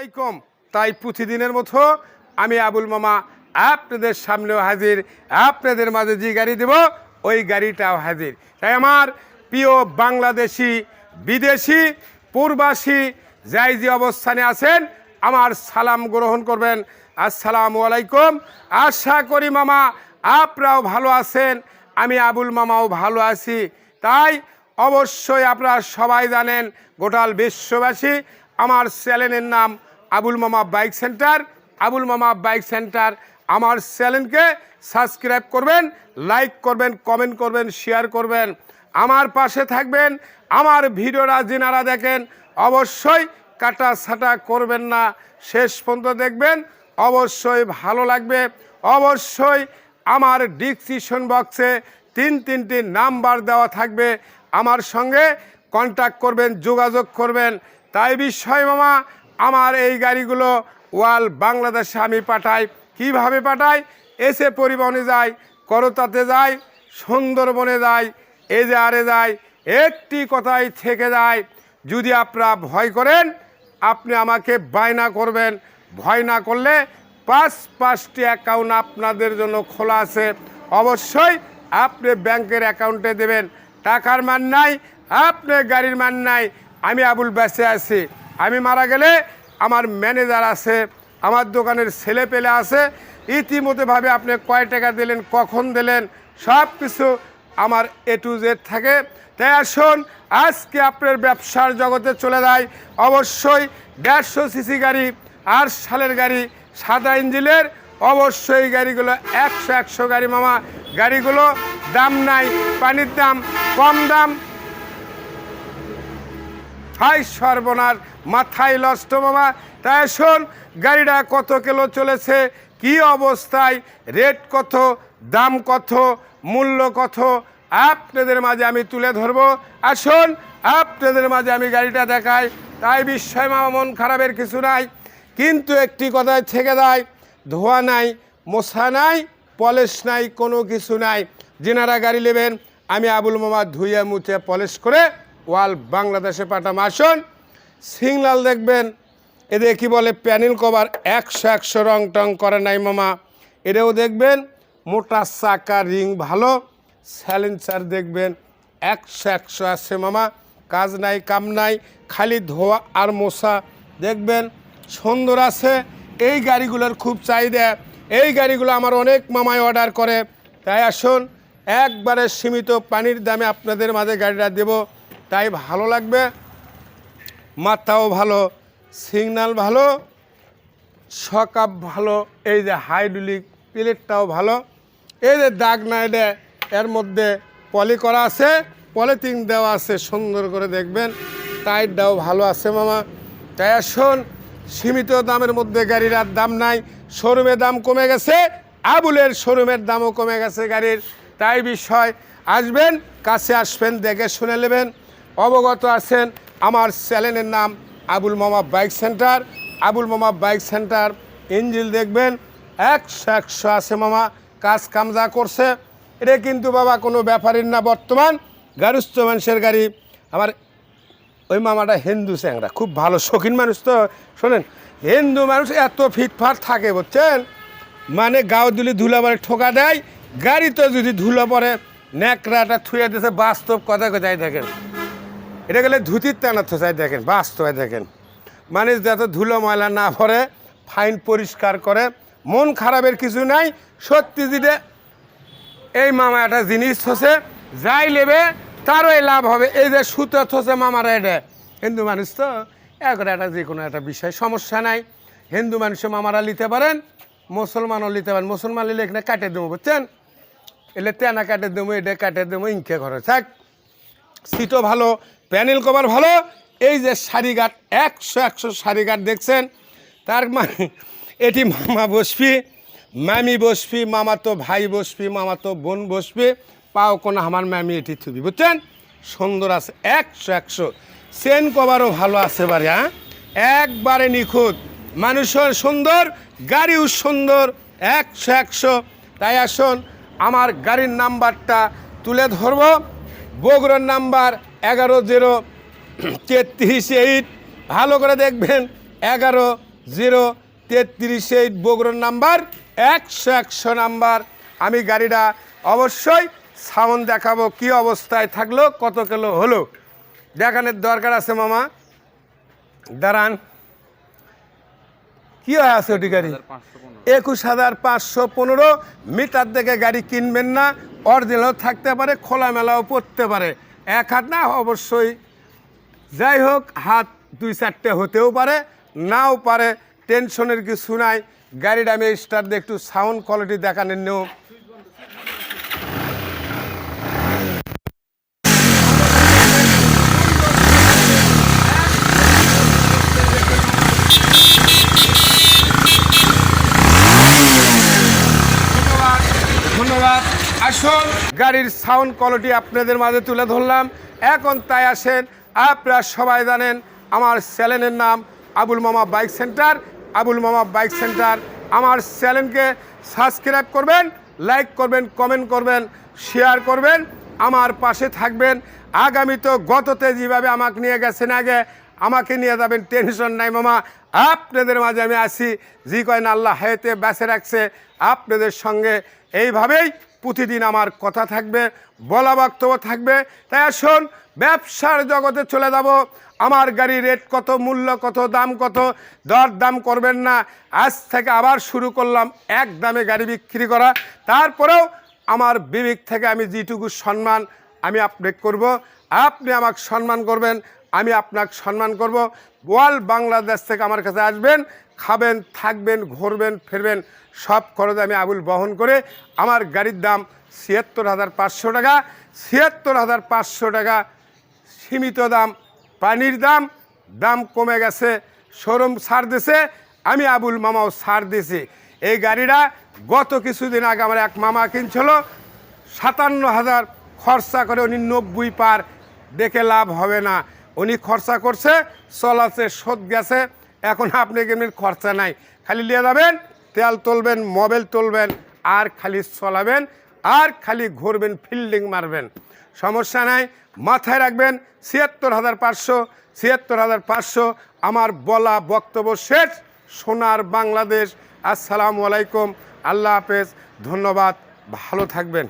আলাইকুম। তাই প্রতিদিনের মতো আমি আবুল মামা আপনাদের সামনেও হাজির। আপনাদের মাঝে যে গাড়ি দেব, ওই গাড়িটাও হাজির। তাই আমার প্রিয় বাংলাদেশি, বিদেশি, পূর্বাসী যাই যে অবস্থানে আছেন, আমার সালাম গ্রহণ করবেন। আসসালামু আলাইকুম। আশা করি মামা, আপনারাও ভালো আছেন, আমি আবুল মামাও ভালো আছি। তাই অবশ্যই আপনারা সবাই জানেন, গোটাল বিশ্ববাসী আমার চ্যানেলের নাম আবুল মামা বাইক সেন্টার। আবুল মামা বাইক সেন্টার আমার চ্যানেলকে সাবস্ক্রাইব করবেন, লাইক করবেন, কমেন্ট করবেন, শেয়ার করবেন। আমার পাশে থাকবেন আমার ভিডিওটা যেনারা দেখেন, অবশ্যই কাটা ছাটা করবেন না। শেষ পর্যন্ত দেখবেন, অবশ্যই ভালো লাগবে। অবশ্যই আমার ডিসক্রিপশন বক্সে তিন তিনটি নাম্বার দেওয়া থাকবে। আমার সঙ্গে কন্ট্যাক্ট করবেন, যোগাযোগ করবেন। তাই বিষয় মামা আমার এই গাড়িগুলো ওয়াল বাংলাদেশে আমি পাঠাই। কীভাবে পাঠাই? এসে পরিবহনে যায় করতাতে যায় সুন্দরবনে যায় আরে যায় একটি কথাই থেকে যায়। যদি আপনারা ভয় করেন, আপনি আমাকে বায়না করবেন। ভয় না করলে পাঁচ পাঁচটি অ্যাকাউন্ট আপনাদের জন্য খোলা আছে। অবশ্যই আপনি ব্যাংকের অ্যাকাউন্টে দেবেন। টাকার মান নাই, আপনি গাড়ির মান নাই। আমি আবুল বেঁচে আছি। আমি মারা গেলে আমার ম্যানেজার আছে, আমার দোকানের ছেলে পেলে আছে ইতিমধ্যেভাবে আপনি কয় টাকা দিলেন, কখন দিলেন, সব কিছু আমার এ টু জেড থাকে। তাই আসুন, আজকে আপনার ব্যবসার জগতে চলে যায় অবশ্যই দেড়শো সিসি গাড়ি আর সালের গাড়ি, সাদা ইঞ্জিলের অবশ্যই গাড়িগুলো, একশো একশো গাড়ি মামা, গাড়িগুলো দাম নাই, পানির দাম কম দাম। হাই সর্বনাশ, মাথায় লষ্ট মামা। তাই শোন, গাড়িটা কত কিলো চলেছে, কি অবস্থায় রেট কত, দাম কত, মূল্য কত, আপনাদের মাঝে আমি তুলে ধরবো। আসুন আপনাদের মাঝে আমি গাড়িটা দেখাই। তাই বিস্ময় মামা, মন খারাপের কিছু নাই। কিন্তু একটি কথায় থেকে দেয়, ধোয়া নাই, মশা নাই, পলিশ নাই, কোনো কিছু নাই। যেনারা গাড়ি নেবেন, আমি আবুল মামা ধুইয়া মুছে পলিশ করে ওয়াল বাংলাদেশে পাঠাম। আসুন সিগনাল দেখবেন। এদের কি বলে, প্যানেল কভার একশো একশো রং টং করে নাই মামা। এটাও দেখবেন, মোটা চাকা রিং ভালো স্যালেন্সার দেখবেন, একশো একশো আছে মামা। কাজ নাই, কাম নাই, খালি ধোয়া আর মশা দেখবেন, সুন্দর আছে। এই গাড়িগুলোর খুব চাহিদা। এই গাড়িগুলো আমার অনেক মামায় অর্ডার করে। তাই আসুন, একবারে সীমিত পানির দামে আপনাদের মাঝে গাড়িটা দেব। তাই ভালো লাগবে। মাথাও ভালো সিগন্যাল ভালো, সকাপ ভালো, এই যে হাইড্রোলিক প্লেটটাও ভালো। এই যে দাগ নাই দে এর মধ্যে পলি করা আছে পলিথিন দেওয়া আছে, সুন্দর করে দেখবেন। টাইটটাও ভালো আছে মামা। তাই আসুন, সীমিত দামের মধ্যে গাড়ির আর দাম নাই শোরুমের দাম কমে গেছে, আবুলের শোরুমের দামও কমে গেছে গাড়ির। তাই বিষয়, আসবেন, কাছে আসবেন, দেখে শুনে নেবেন। অবগত আছেন আমার চ্যানেলের নাম আবুল মামা বাইক সেন্টার। আবুল মামা বাইক সেন্টার ইঞ্জিল দেখবেন, একশো একশো আছে মামা, কাজ কামজা করছে। এটা কিন্তু বাবা কোনো ব্যাপারই না, বর্তমান গারুস্থ মানুষের গাড়ি। আমার ওই মামাটা হিন্দু স্যাংরা খুব ভালো, শৌখিন মানুষ তো, শোনেন। হিন্দু মানুষ এত ফিটফাট থাকে, বুঝছেন? মানে গাও দিলে ধুলা পরে ঠোকা দেয় গাড়ি তো যদি ধুলো পরে ন্যাকড়াটা থুয়ে দিয়েছে, বাস্তব কথা কোথায় দেখেন? এটা গেলে ধুতির টানা থোসায় দেখেন বাস্তবে দেখেন। মানুষ যাতে ধুলো ময়লা না পরে ফাইন পরিষ্কার করে, মন খারাপের কিছু নাই, সত্যি যেটা এই মামা একটা জিনিস থসে, যাই নেবে, তারই লাভ হবে। এই যে সুতো থসে মামারা এটা, হিন্দু মানুষ তো এখন একটা যে কোনো একটা বিষয়, সমস্যা নাই। হিন্দু মানুষও মামারা নিতে পারেন, মুসলমানও নিতে পারেন। মুসলমান নিলে এখানে কাটে দেবো, বুঝছেন? এলে তেনা কাটে দেবো, এটা কাটে দেবো, ইনকে ঘরে থাক, সিটও ভালো প্যানেল কভার ভালো। এই যে শাড়িঘাট একশো একশো শাড়িঘাট দেখছেন? তার মানে এটি মামা বসবি, মামি বসবি মামা তো ভাই বসবি মামা তো বোন বসবি, পাও কোনো আমার ম্যামি এটি থুবি। বুঝছেন? সুন্দর আছে, একশো একশো। চেন কভারও ভালো আছে বারে হ্যাঁ? একবারে নিখুঁত। মানুষও সুন্দর, গাড়িও সুন্দর, একশো একশো। তাই আসুন, আমার গাড়ির নাম্বারটা তুলে ধরবো। বগুড়ার নাম্বার এগারো জিরো, তেত্রিশ এইট, ভালো করে দেখবেন, এগারো জিরো, তেত্রিশ এইট, বগুড়ার নাম্বার, একশো একশো নাম্বার। আমি গাড়িটা অবশ্যই সাউন্ড দেখাবো, কি অবস্থায় থাকল, কত কিলো হলো। দেখানোর দরকার আছে মামা। দাঁড়ান। কি হয় আছে ওটি গাড়ি? একুশ হাজার পাঁচশো পনেরো। মিটার দেখে গাড়ি কিনবেন না অরিজিনাল থাকতে পারে, খোলামেলাও পড়তে পারে। এক হাত না, অবশ্যই। যাই হোক, হাত দুই চারটে হতেও পারে, নাও পারে, টেনশনের কিছু নাই। গাড়িটা আমি স্টার দিয়ে একটু সাউন্ড কোয়ালিটি দেখানোর নিয়ম ধন্যবাদ ধন্যবাদ আসুন গাড়ির সাউন্ড কোয়ালিটি আপনাদের মাঝে তুলে ধরলাম। এখন তাই আসেন, আপনারা সবাই জানেন আমার চ্যানেলের নাম আবুল মামা বাইক সেন্টার। আবুল মামা বাইক সেন্টার, আমার চ্যানেলকে সাবস্ক্রাইব করবেন, লাইক করবেন, কমেন্ট করবেন, শেয়ার করবেন, আমার পাশে থাকবেন। আগামী তো গততে যেভাবে আমাকে নিয়ে গেছেন আগে, আমাকে নিয়ে যাবেন, টেনশন নাই মামা। আপনাদের মাঝে আমি আসি জি কয়েন আল্লাহ হেতে বেঁচে রাখছে, আপনাদের সঙ্গে এইভাবেই প্রতিদিন আমার কথা থাকবে, বলা বক্তব্য থাকবে। তাই আসুন, ব্যবসার জগতে চলে যাব। আমার গাড়ির রেট কত, মূল্য কত, দাম কত দর দাম করবেন না। আজ থেকে আবার শুরু করলাম এক দামে গাড়ি বিক্রি করা। তারপরেও আমার বিবেক থেকে আমি যেটুকু সম্মান আমি আপডেট করব। আপনি আমাকে সম্মান করবেন, আমি আপনাকে সম্মান করব। ওয়াল বাংলাদেশ থেকে আমার কাছে আসবেন। খাবেন, থাকবেন, ঘুরবেন, ফিরবেন, সব খরচ আমি আবুল বহন করে আমার গাড়ির দাম ছিয়াত্তর হাজার পাঁচশো টাকা। ছিয়াত্তর হাজার পাঁচশো টাকা সীমিত দাম, পানির দাম দাম কমে গেছে, শোরুম ছাড় দিছে, আমি আবুল মামাও ছাড় দিছি। এই গাড়িটা গত কিছুদিন আগে আমার এক মামা কিনছিল সাতান্ন হাজার খরচা করে উনি নব্বই পার দেখে লাভ হবে না। উনি খরচা করছে চলাছে শোধ গেছে এখন আপনি কেমনি খরচা নাই। খালি নিয়ে যাবেন, তেল তুলবেন, মোবাইল তুলবেন, আর খালি চলাবেন, আর খালি ঘুরবেন, ফিল্ডিং মারবেন। সমস্যা নাই, মাথায় রাখবেন, ছিয়াত্তর হাজার পাঁচশো, ছিয়াত্তর হাজার পাঁচশো, আমার বলা বক্তব্য শেষ। সোনার বাংলাদেশ, আসসালামু আলাইকুম, আল্লাহ হাফেজ, ধন্যবাদ, ভালো থাকবেন।